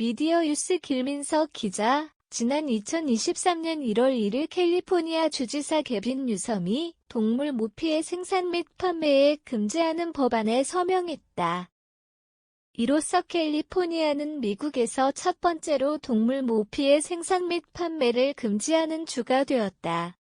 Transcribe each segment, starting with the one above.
미디어 뉴스 길민석 기자, 지난 2023년 1월 1일 캘리포니아 주지사 개빈 유섬이 동물 모피의 생산 및 판매에 금지하는 법안에 서명했다. 이로써 캘리포니아는 미국에서 첫 번째로 동물 모피의 생산 및 판매를 금지하는 주가 되었다.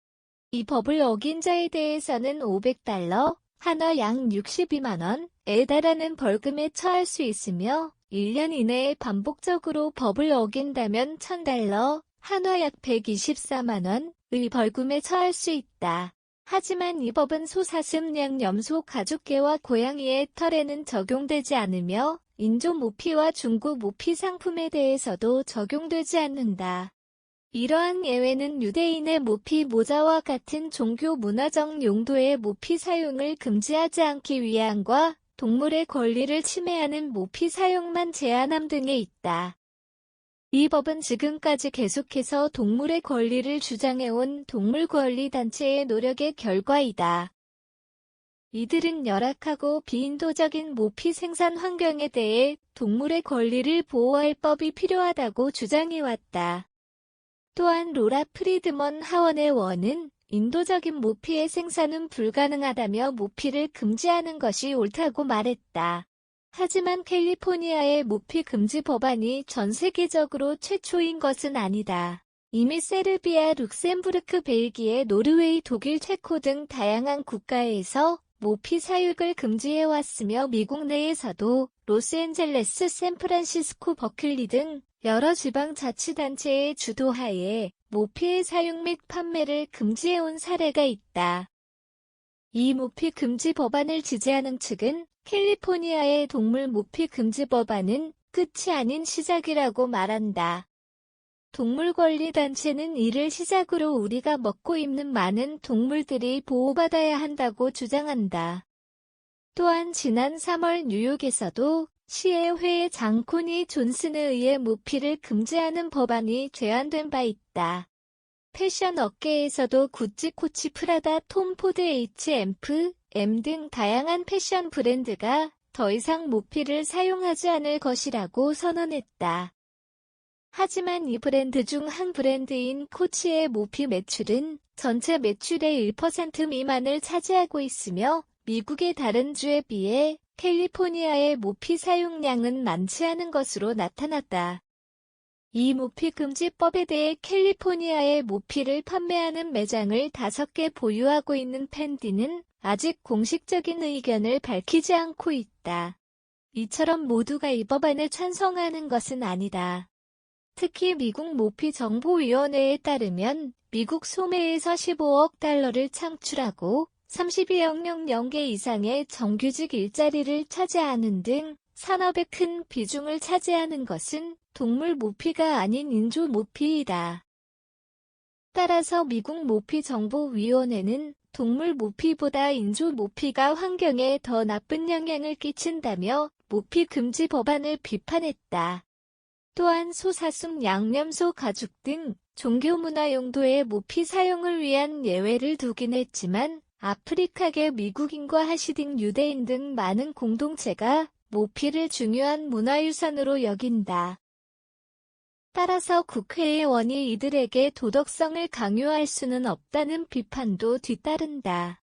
이 법을 어긴 자에 대해서는 500달러, 한화 약 62만원에 달하는 벌금에 처할 수 있으며 1년 이내에 반복적으로 법을 어긴다면 1000달러, 한화 약 124만원의 벌금에 처할 수 있다. 하지만 이 법은 소사슴양 염소 가축개와 고양이의 털에는 적용되지 않으며 인조 모피와 중고 모피 상품에 대해서도 적용되지 않는다. 이러한 예외는 유대인의 모피 모자와 같은 종교 문화적 용도의 모피 사용을 금지하지 않기 위함과 동물의 권리를 침해하는 모피 사용만 제한함 등에 있다. 이 법은 지금까지 계속해서 동물의 권리를 주장해온 동물권리단체의 노력의 결과이다. 이들은 열악하고 비인도적인 모피 생산 환경에 대해 동물의 권리를 보호할 법이 필요하다고 주장해왔다. 또한 로라 프리드먼 하원의 원은 인도적인 모피의 생산은 불가능하다며 모피를 금지하는 것이 옳다고 말했다. 하지만 캘리포니아의 모피 금지 법안이 전 세계적으로 최초인 것은 아니다. 이미 세르비아, 룩셈부르크, 벨기에, 노르웨이, 독일, 체코 등 다양한 국가에서 모피 사육을 금지해왔으며 미국 내에서도 로스앤젤레스, 샌프란시스코, 버클리 등 여러 지방자치단체의 주도하에 모피의 사육 및 판매를 금지해온 사례가 있다. 이 모피 금지 법안을 지지하는 측은 캘리포니아의 동물 모피 금지 법안은 끝이 아닌 시작이라고 말한다. 동물권리단체는 이를 시작으로 우리가 먹고 입는 많은 동물들이 보호받아야 한다고 주장한다. 또한 지난 3월 뉴욕에서도 시의회 장코니 존슨에 의해 모피를 금지하는 법안이 제안된 바 있다. 패션 업계에서도 구찌, 코치, 프라다, 톰 포드, H&M, M 등 다양한 패션 브랜드가 더 이상 모피를 사용하지 않을 것이라고 선언했다. 하지만 이 브랜드 중 한 브랜드인 코치의 모피 매출은 전체 매출의 1% 미만을 차지하고 있으며 미국의 다른 주에 비해 캘리포니아의 모피 사용량은 많지 않은 것으로 나타났다. 이 모피 금지법에 대해 캘리포니아의 모피를 판매하는 매장을 5개 보유하고 있는 팬디는 아직 공식적인 의견을 밝히지 않고 있다. 이처럼 모두가 이 법안을 찬성하는 것은 아니다. 특히 미국 모피 정보위원회에 따르면 미국 소매에서 15억 달러를 창출하고 32억 명개 이상의 정규직 일자리를 차지하는 등 산업의 큰 비중을 차지하는 것은 동물 모피가 아닌 인조 모피이다. 따라서 미국 모피 정보위원회는 동물 모피보다 인조 모피가 환경에 더 나쁜 영향을 끼친다며 모피 금지 법안을 비판했다. 또한 소사슴 양념소 가죽 등 종교문화 용도의 모피 사용을 위한 예외를 두긴 했지만 아프리카계 미국인과 하시딩 유대인 등 많은 공동체가 모피를 중요한 문화유산으로 여긴다. 따라서 국회의원이 이들에게 도덕성을 강요할 수는 없다는 비판도 뒤따른다.